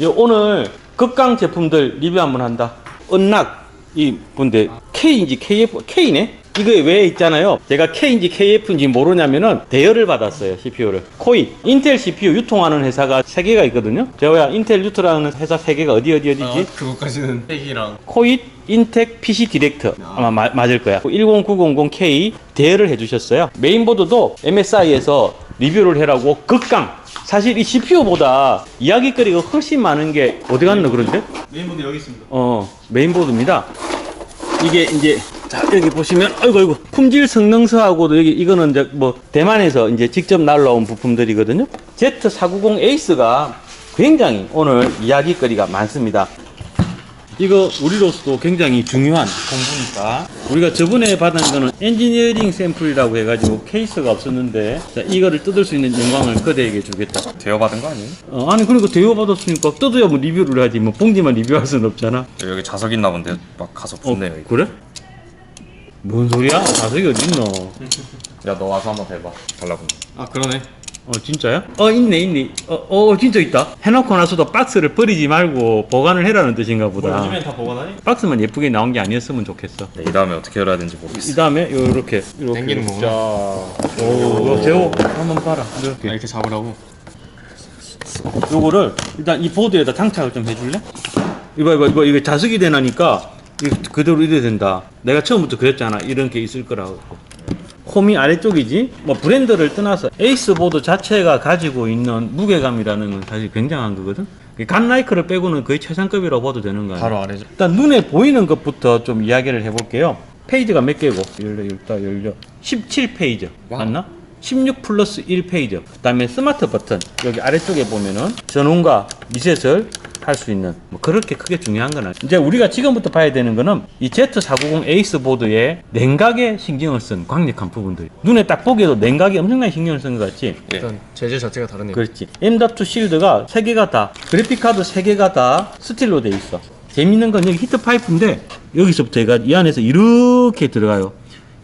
예, 오늘 극강 제품들 리뷰 한번 한다. 은낙 이 뭔데 K인지 KF K네? 이거에 왜 있잖아요. 제가 K인지 KF인지 모르냐면은 대여를 받았어요 CPU를. 코이 인텔 CPU 유통하는 회사가 세 개가 있거든요. 제가 인텔 유트라는 회사 세 개가 어디 어디 어디지? 아, 그것까지는 핵이랑 코잇 인텍 PC 디렉터 아마 마- 맞을 거야 10900K 대여를 해주셨어요 메인보드도 MSI에서 리뷰를 해라고 극강 사실 이 CPU보다 이야기거리가 훨씬 많은 게 어디 갔나 그런데? 메인보드 여기 있습니다. 어 메인보드입니다 이게 이제 자 여기 보시면 아이고 아이고 품질 성능서하고도 여기 이거는 이제 뭐 대만에서 이제 직접 날라온 부품들이거든요 Z490 에이스가 굉장히 오늘 이야기거리가 많습니다 이거 우리로서도 굉장히 중요한 공부니까 우리가 저번에 받은 거는 엔지니어링 샘플이라고 해가지고 케이스가 없었는데 자, 이거를 뜯을 수 있는 영광을 그대에게 주겠다 대여받은 거 아니에요? 어, 아니 그러니까 대여 받았으니까 뜯어야 뭐 리뷰를 하지 뭐 봉지만 리뷰할 수는 없잖아 여기 자석 있나 본데 막 가서 어, 붙네요. 이거. 그래? 뭔 소리야? 자석이 어딨노? 야너 와서 한번 해봐. 달라고. 아 그러네. 어 진짜야? 어 있네 있네 어, 어 진짜 있다 해놓고 나서도 박스를 버리지 말고 보관을 해라는 뜻인가 보다 다 보관하니? 박스만 예쁘게 나온 게 아니었으면 좋겠어 네, 이 다음에 어떻게 열어야 되는지 이 모르겠어. 다음에 요렇게 요렇게 당기는 거구나. 오, 제호 한번 봐라 이렇게 이렇게 잡으라고. 요거를 일단 이 보드에다 장착을 좀 해줄래? 이봐 이봐 이봐 이거 자석이 되나니까 이거 그대로 이래 된다 내가 처음부터 그랬잖아 이런 게 있을 거라고 홈이 아래쪽이지 뭐 브랜드를 떠나서 에이스 보드 자체가 가지고 있는 무게감이라는 건 사실 굉장한 거거든 갓라이크를 빼고는 거의 최상급이라고 봐도 되는 거야 바로 아래죠. 일단 눈에 보이는 것부터 좀 이야기를 해볼게요. 페이지가 몇 개고? 열려, 열다, 열려. 17페이지. 맞나? 16 플러스 1페이지. 그 다음에 스마트 버튼. 여기 아래쪽에 보면은 전원과 리셋을 할수 있는 뭐 그렇게 크게 중요한 건 아니에요. 이제 우리가 지금부터 봐야 되는 거는 이 Z490 에이스 보드에 냉각에 신경을 쓴 강력한 부분들. 눈에 딱 보기에도 냉각에 엄청나게 신경을 쓴 것 같지? 일단 재질 자체가 다르네요. 그렇지. M.2 실드가 세 개가 다 그래픽 카드 세 개가 다 스틸로 돼 있어. 재밌는 건 여기 히트 파이프인데 여기서부터 얘가 이 안에서 이렇게 들어가요.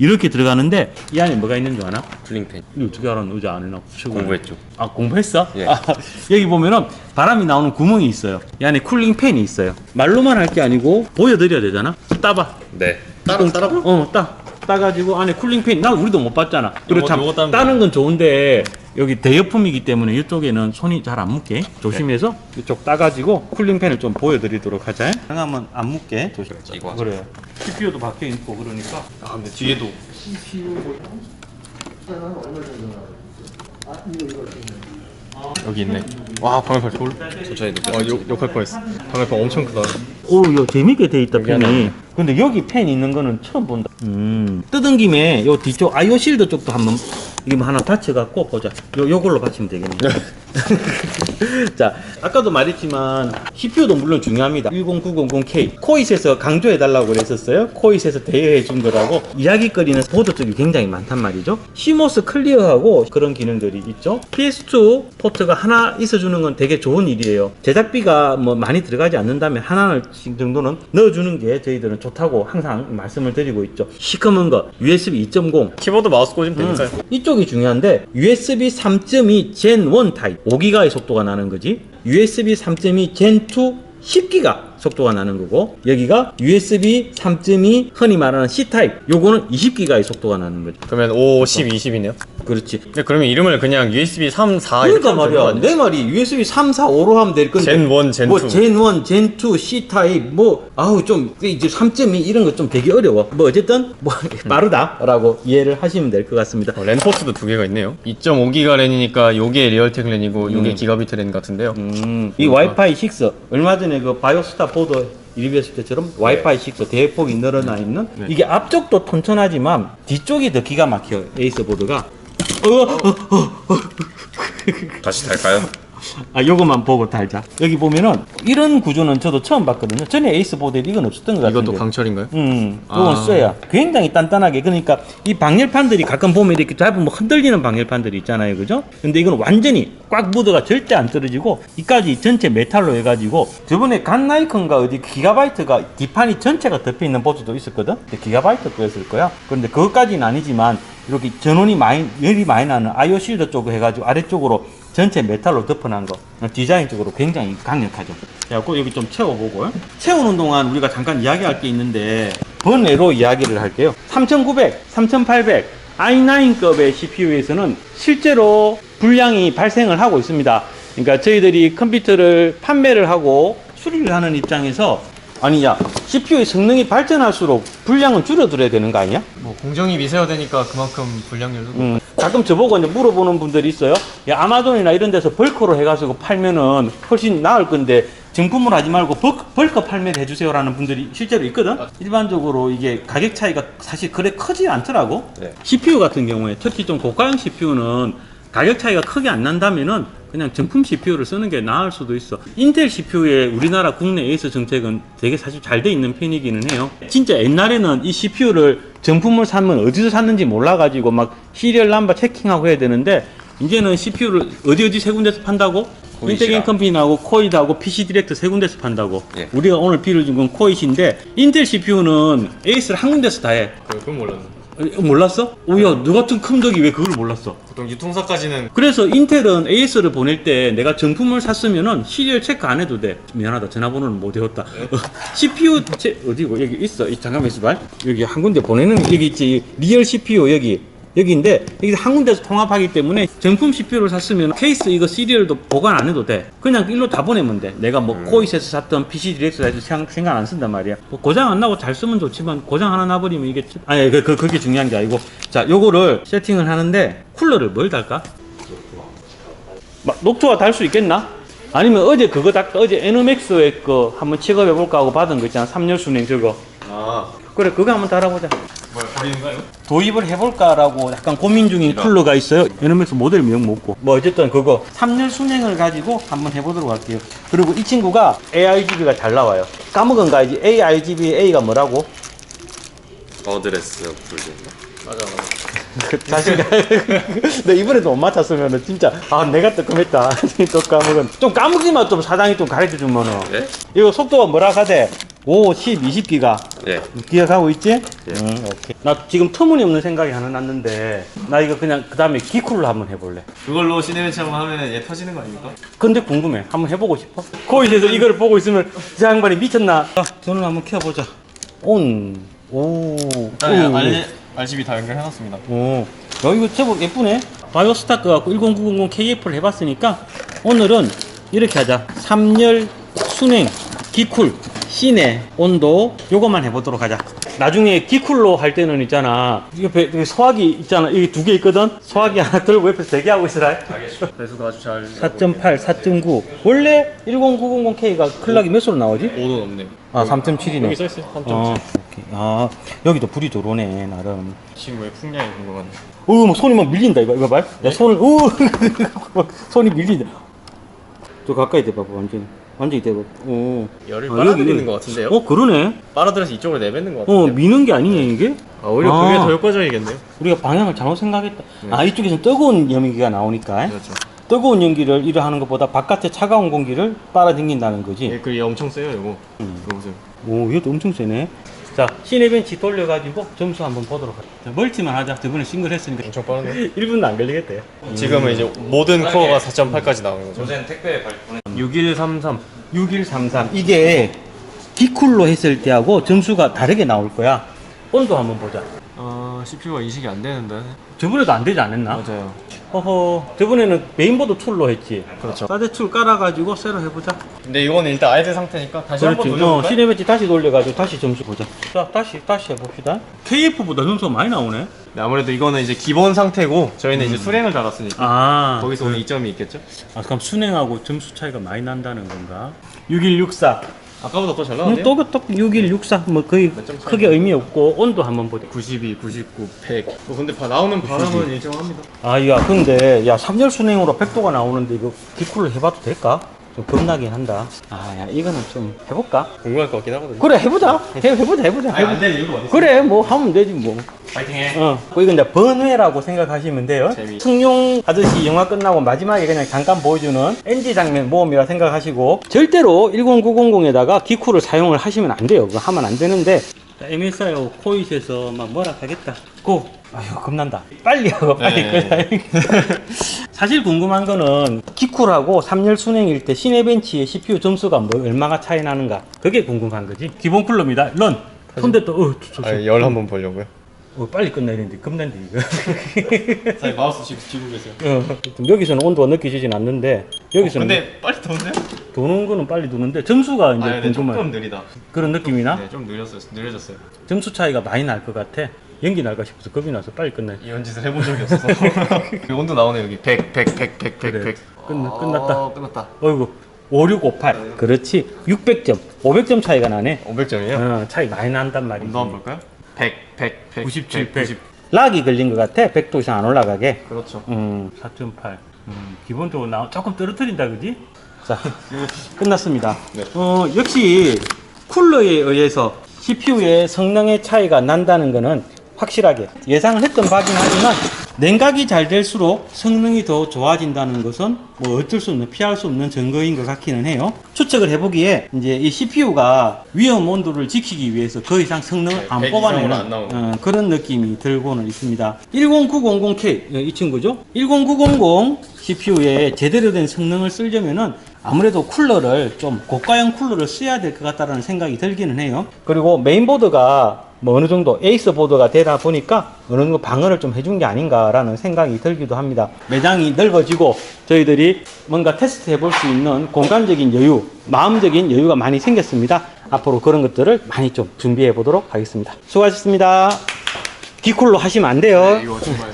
이렇게 들어가는데 이 안에 뭐가 있는 줄 아나? 플링팬. 이거 어떻게 알았노? 어제 안 치고 공부했죠. 아 공부했어? 예. 아, 여기 보면은 바람이 나오는 구멍이 있어요. 이 안에 쿨링 팬이 있어요. 말로만 할 게 아니고 보여드려야 되잖아. 따봐. 네. 따로 따로? 어, 따. 따가지고 안에 쿨링 팬, 난 우리도 못 봤잖아. 그리고 참, 요거 따는 건 좋은데, 여기 대여품이기 때문에 이쪽에는 손이 잘안 묻게 조심해서 이쪽 따가지고 쿨링 팬을 좀 보여드리도록 하자. 생각하면 안 묻게 조심. 이거 하자. 그래. CPU도 박혀 있고 그러니까. 아 근데 뒤에도 여기 있네. 와 방열판 졸. 저차에도. 아 욕, 욕할 뻔했어. 방열판 엄청 크다. 오, 이거 재밌게 돼 있다, 펜이. 근데 여기 펜 있는 거는 처음 본다. 음. 뜯은 김에 요 뒤쪽 아이오 실드 쪽도 한번 이게 뭐 하나 받쳐갖고 보자. 요, 요걸로 받치면 되겠네. 자, 아까도 말했지만 CPU도 물론 중요합니다. 10900K. 코이스에서 강조해 달라고 그랬었어요. 코이스에서 대여해 준 거라고 이야기거리는 보드 쪽이 굉장히 많단 말이죠. 시모스 클리어하고 그런 기능들이 있죠. PS2 포트가 하나 있어 주는 건 되게 좋은 일이에요. 제작비가 뭐 많이 들어가지 않는다면 하나씩 정도는 넣어 주는 게 저희들은 좋다고 항상 말씀을 드리고 있죠. 시커먼 거 USB 2.0 키보드 마우스 꽂으면 되니까요. 이쪽이 중요한데 USB 3.2 Gen 1 타입 5기가의 속도가 나는 거지. USB 3.2 Gen 2 10기가 속도가 나는 거고 여기가 USB 3.2 흔히 말하는 C 타입. 요거는 20기가의 속도가 나는 거죠. 그러면 5, 10, 20이네요. 그렇지. 근데 그러면 이름을 그냥 USB 3, 4 그러니까 말이야. 내 말이 USB 3, 4, 5로 하면 될 건데 젠 원, 젠뭐 투. 젠 1, 젠 2, C 타입 뭐 아우 좀 이제 3.2 이런 거 좀 되게 어려워. 뭐 어쨌든 뭐 빠르다라고 이해를 하시면 될 것 같습니다. 어, 랜 포트도 두 개가 있네요. 2.5기가 랜이니까 요게 리얼텍 랜이고 요게 기가비트 랜 같은데요. 음, 이 와이파이 6 얼마 전에 그 바이오스타 보드 리뷰했을 때처럼 와이파이 6 대폭이 늘어나 있는 이게 앞쪽도 튼튼하지만 뒤쪽이 더 기가 막혀 에이스 보드가. 어, 어, 어, 다시 달까요? 아 요것만 보고 달자 여기 보면은 이런 구조는 저도 처음 봤거든요 전에 에이스 보드에 이건 없었던 것 같은데 이것도 강철인가요? 음, 요건 아. 써야 굉장히 단단하게 그러니까 이 방열판들이 가끔 보면 이렇게 잡으면 흔들리는 방열판들이 있잖아요, 그죠? 근데 이건 완전히 꽉 무드가 절대 안 떨어지고 이까지 전체 메탈로 해가지고 저번에 갓나이컨가 어디 기가바이트가 뒷판이 전체가 덮여 있는 보드도 있었거든. 근데 기가바이트 거였을 거야. 그런데 그것까지는 아니지만 이렇게 전원이 많이 열이 많이 나는 아이오 실드 쪽으로 해가지고 아래쪽으로 전체 메탈로 덮어놓은 거 디자인적으로 굉장히 강력하죠. 그래갖고 여기 좀 채워보고 채우는 동안 우리가 잠깐 이야기할 게 있는데 번외로 이야기를 할게요. 3900, 3800 i9급의 CPU에서는 실제로 불량이 발생을 하고 있습니다. 그러니까 저희들이 컴퓨터를 판매를 하고 수리를 하는 입장에서 아니 야 CPU의 성능이 발전할수록 불량은 줄어들어야 되는 거 아니야? 뭐 공정이 미세화되니까 그만큼 불량률도 음, 가끔 저보고 이제 물어보는 분들이 있어요. 야, 아마존이나 이런 데서 벌크로 해가지고 팔면은 훨씬 나을 건데 정품으로 하지 말고 벌, 벌크 판매를 해주세요라는 분들이 실제로 있거든. 일반적으로 이게 가격 차이가 사실 그래 크지 않더라고. 네. CPU 같은 경우에 특히 좀 고가형 CPU는 가격 차이가 크게 안 난다면은 그냥 정품 CPU를 쓰는 게 나을 수도 있어. 인텔 CPU의 우리나라 국내 에이스 정책은 되게 사실 잘 돼 있는 편이기는 해요. 진짜 옛날에는 이 CPU를 정품을 사면 어디서 샀는지 몰라가지고 막 시리얼 넘버 체킹하고 해야 되는데 이제는 CPU를 어디 어디 세 군데서 판다고? 인텔 컴퍼니하고 코이드하고 PC 디렉트 세 군데서 판다고. 예. 우리가 오늘 비를 준 건 코이시인데 인텔 CPU는 에이스를 한 군데서 다 해. 그건 몰랐네. 어, 몰랐어? 오야, 너 같은 큼덕이 왜 그걸 몰랐어? 보통 유통사까지는 그래서 인텔은 AS를 보낼 때 내가 정품을 샀으면은 시리얼 체크 안 해도 돼. 미안하다. 전화번호는 못 외웠다. 어, CPU 체, 어디고? 여기 있어. 이, 잠깐만 있어봐. 여기 한 군데 보내는 게 여기 있지. 리얼 CPU 여기. 여기인데 여기 한 군데서 통합하기 때문에 정품 CPU를 샀으면 케이스 이거 시리얼도 보관 안 해도 돼. 그냥 일로 다 보내면 돼. 내가 뭐 코이스에서 샀던 PC 디렉트에서 해도 생각, 안 쓴단 말이야. 뭐 고장 안 나고 잘 쓰면 좋지만 고장 하나 나버리면 이게 좀- 아니 그, 그 그게 중요한 게 아니고 자 요거를 세팅을 하는데 쿨러를 뭘 달까? 막 녹초가 달 수 있겠나? 아니면 어제 그거 달 어제 에너맥스의 거 한번 취급해 볼까 하고 받은 거 있잖아. 3열 순행 저거. 아 그래 그거 한번 달아보자. 도입을 해볼까라고 약간 고민 중인 쿨러가 있어요. 에너맥스 모델 명 먹고. 뭐 어쨌든 그거 3열 순행을 가지고 한번 해보도록 할게요. 그리고 이 친구가 ARGB가 잘 나와요. 까먹은 거 알지? ARGB A가 뭐라고? 어드레스 불들. 맞아 맞아. 자신감. 내 이번에도 못 맞췄으면 진짜 아 내가 뜨끔했다. 또 까먹은. 좀 까먹지만 좀 사장이 좀 가르쳐 주면은. 네? 이거 속도가 뭐라 하대? 5, 10, 20기가. 네. 기억하고 있지? 예. 응, 오케이. 나 지금 터무니없는 생각이 하나 났는데, 나 이거 그냥 그 다음에 기쿨로 한번 해볼래. 그걸로 시네매처럼 하면 얘 터지는 거 아닙니까? 근데 궁금해. 한번 해보고 싶어? 코이에서 이걸 보고 있으면 이 양반이 미쳤나? 아, 전원 한번 켜보자. 온, 오, 아, 오. 알 RGB 다 연결해놨습니다. 오, 야, 이거 제법 예쁘네. 바이오 스타크 갖고 10900 KF를 해봤으니까 오늘은 이렇게 하자. 3열 순행, 기쿨, 시내, 온도 요것만 해보도록 하자. 나중에 기쿨로 할 때는 있잖아. 옆에 소화기 있잖아. 여기 두개 있거든. 소화기 하나 들고 옆에서 대기하고 있으라. 배수도 아주 잘. 4.8, 4.9. 원래 10900K가 클락이 몇 소로 나오지? 5도 넘네. 아, 3.7이네. 여기 써있어요. 3.7. 어, 오케이. 아, 여기도 불이 들어오네, 나름. 지금 왜 풍량이 궁금하네. 어, 막 손이 막 밀린다, 이거, 이거 봐. 야, 손을, 우막 손이 밀린다. 또 가까이 대봐, 완전히. 완전히 대봐. 오. 열을 아, 빨아들이는 여기, 것 같은데요? 어, 그러네. 빨아들여서 이쪽으로 내뱉는 것 어, 같은데요? 미는 게 아니냐, 이게? 아, 오히려 아. 그게 더 효과적이겠네요. 우리가 방향을 잘못 생각했다. 네. 아, 이쪽에서 뜨거운 연기가 나오니까. 그렇죠. 뜨거운 연기를 이래 하는 것보다 바깥에 차가운 공기를 빨아당긴다는 거지. 예, 그게 엄청 세요, 이거. 이거 보세요. 오, 이것도 엄청 세네. 자, 시네벤치 돌려가지고 점수 한번 보도록 하자. 자, 멀티만 하자. 저번에 싱글 했으니까. 엄청 빠르네. 1분도 안 걸리겠대요. 지금은 이제 모든 코어가 4.8까지 나오는 거죠. 요새는 택배 발 보내. 6133. 6133. 이게 디쿨로 했을 때하고 점수가 다르게 나올 거야. 온도 한번 보자. 아, CPU가 인식이 안 되는데. 저번에도 안 되지 않았나? 맞아요. 허허. 저번에는 메인보드 툴로 했지. 그렇죠. 사대 툴 깔아가지고 새로 해보자. 근데 이거는 일단 아이들 상태니까 다시 한번 그렇지. 어, 돌려볼까요? 시네벤치 다시 돌려가지고 다시 점수 보자. 자, 다시, 다시 해봅시다. KF보다 점수가 많이 나오네. 네, 아무래도 이거는 이제 기본 상태고 저희는 이제 수랭을 달았으니까 아. 거기서 오는 이점이 있겠죠? 아, 그럼 순행하고 점수 차이가 많이 난다는 건가? 6164. 아까보다 더잘 음, 나왔네요. 또, 또 6164. 뭐 거의 몇점 차이? 크게 의미 없고 온도 한번 보자. 92, 99, 100. 어, 근데 바, 나오는 바람은 일정합니다. 아, 야, 근데 야 3열 순행으로 100도가 나오는데 이거 기쿨로 해봐도 될까? 좀 겁나긴 한다. 아, 야, 이거는 좀 해볼까? 궁금할 것 같긴 하거든요. 그래, 해보자. 해, 해보자, 해보자. 아니, 안. 되는 이유가 어디 있어? 그래, 뭐 하면 되지 뭐. 파이팅 해. 어, 그 이건 이제 번외라고 생각하시면 돼요. 재미. 승용 아저씨 영화 끝나고 마지막에 그냥 잠깐 보여주는 NG 장면 모험이라 생각하시고 절대로 10900에다가 기쿠를 사용을 하시면 안 돼요. 그거 하면 안 되는데 MSI 코이스에서 막 뭐라 하겠다. 고. 아휴 겁난다. 빨리 하고 빨리 네. 끄자. 사실 궁금한 거는 기쿨하고 3열 순행일 때 시내벤치의 CPU 점수가 뭐 얼마가 차이 나는가 그게 궁금한 거지 기본 쿨러입니다 런 손대 또 어, 저, 저, 저. 아, 열 한번 보려고요. 어, 빨리 끝내야 되는데 겁난데 이거 사장님 마우스 지금 쥐고 계세요. 어, 여기서는 온도가 느껴지진 않는데 여기서는 근데 빨리 더운데요? 도는 거는 빨리 도는데 점수가 이제 아, 근데 궁금해 조금 느리다. 그런 느낌이나 네, 좀 느렸어요. 느려졌어요. 점수 차이가 많이 날 것 같아 연기 날까 싶어서 겁이 나서 빨리 끝내 이런 짓을 해본 적이 없어서. 여기 온도 나오네 여기 100, 100, 100, 100, 100, 그래. 100. 끝나- 끝났다. 어, 끝났다. 어이구 5658 그렇지 600점 500점 차이가 나네 500점이에요? 어, 차이 많이 난단 말이지 온도 한번 볼까요? 100, 100, 100, 97, 100, 90. 락이 걸린 것 같아 100도 이상 안 올라가게 그렇죠. 음, 4.8 음, 기본적으로 나 조금 떨어뜨린다 그지? 자 끝났습니다 네. 어, 역시 쿨러에 의해서 CPU의 성능의 차이가 난다는 것은 확실하게 예상을 했던 바긴 하지만 냉각이 잘 될수록 성능이 더 좋아진다는 것은 뭐 어쩔 수 없는 피할 수 없는 증거인 것 같기는 해요. 추측을 해보기에 이제 이 CPU가 위험 온도를 지키기 위해서 더 이상 성능을 네, 안100 뽑아내는 안. 어, 그런 느낌이 들고는 있습니다. 10900K 이 친구죠. 10900 CPU에 제대로 된 성능을 쓰려면은 아무래도 쿨러를 좀 고가형 쿨러를 써야 될 것 같다라는 생각이 들기는 해요. 그리고 메인보드가 뭐 어느 정도 에이스 보드가 되다 보니까 어느 정도 방어를 좀 해준 게 아닌가라는 생각이 들기도 합니다. 매장이 넓어지고 저희들이 뭔가 테스트 해볼 수 있는 공간적인 여유, 마음적인 여유가 많이 생겼습니다. 앞으로 그런 것들을 많이 좀 준비해 보도록 하겠습니다. 수고하셨습니다. 기쿨로 하시면 안 돼요. 이거 정말